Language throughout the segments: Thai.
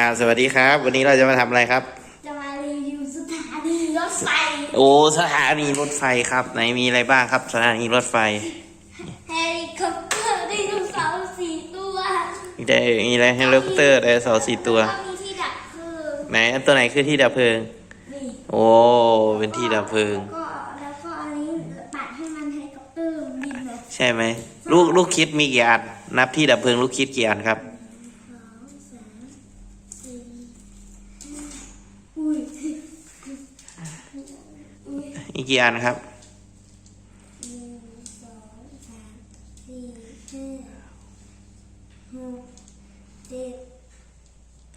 อ่าสวัสดีครับ วันนี้เราจะมาทำอะไรครับ จะมารีวิวสถานีรถไฟ โอ้สถานีรถไฟครับ ไหนมีอะไรบ้างครับ สถานีรถไฟเฮลิคอปเตอร์ไดโนเสาร์สี่ตัวมีได้มีอะไรเฮลิคอปเตอร์ไดโนเสาร์สี่ตัว แล้วก็มีที่ดับเพลิงไหนอันตัวไหนคือที่ดับเพลิง นี่โอ้เป็นที่ดับเพลิง แล้วก็แล้วก็อันนี้ปัดให้มันเฮลิคอปเตอร์บินเลยใช่ไหมลูกลูกคิดมีกี่อันนับที่ดับเพลิงลูกคิดกี่อันครับ สองสามสี่ห้าอุ้ยอุ้ย มีกี่อันครับหนึ่งสองสามสี่ห้าหกเจ็ด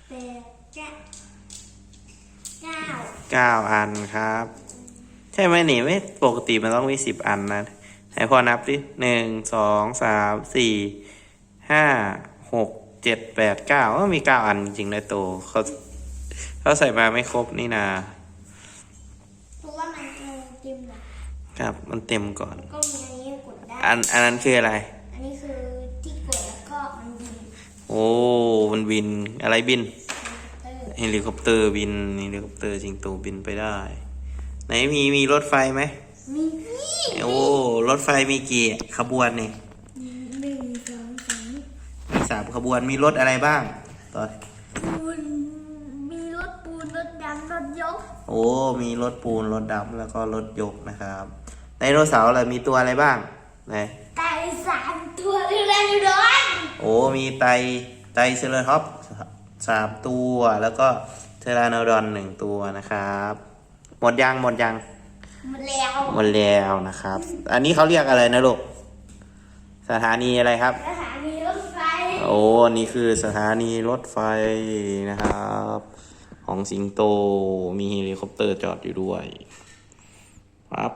แปดเก้าเก้าอันครับ ใช่ไหมนี่ไม่ปกติมันต้องมีสิบอันนะไหนพอนับดิหนึ่งสองสามสี่ห้าหกเจ็ดแปดเก้าก็มีเก้าอันจริงเลยโตเขาเขาใส่มาไม่ครบนี่นาพราะว่ามันเออเต็มหลัก ครับมันเต็มก่อน ก็มีอันนี้กดได้ อันอันนั้นคืออะไร อันนี้คือที่กดแล้วก็มันบินโอ้มันบินอะไรบินเตอร์เฮลิคอปเตอร์บินเฮลิคอปเตอร์สิงโตบินไปได้ ไหนมีมีรถไฟไหมมีนี่โอ้รถไฟมีกี่ขบวนเนี่ยหนึ่งสองสามมีสามขบวนมีรถอะไรบ้างต่อปูนมีรถปูนรถดำรถยก โอ้มีรถปูนรถดำแล้วก็รถยกนะครับ ไดโนเสาร์อะไรมีตัวอะไรบ้างไหนไก่สามตัวเรืออยู่ร้อนโอ้มีไตไตเซเลท็อปสามตัวแล้วก็เทรานโดอนหนึ่งตัวนะครับ หมดยังหมดยังหมดแล้วหมดแล้วนะครับ อันนี้เขาเรียกอะไรนะลูกสถานีอะไรครับสถานีรถไฟโอ้อันนี่คือสถานีรถไฟนะครับ ของสิงโตมีเฮลิคอปเตอร์จอดอยู่ด้วยครับ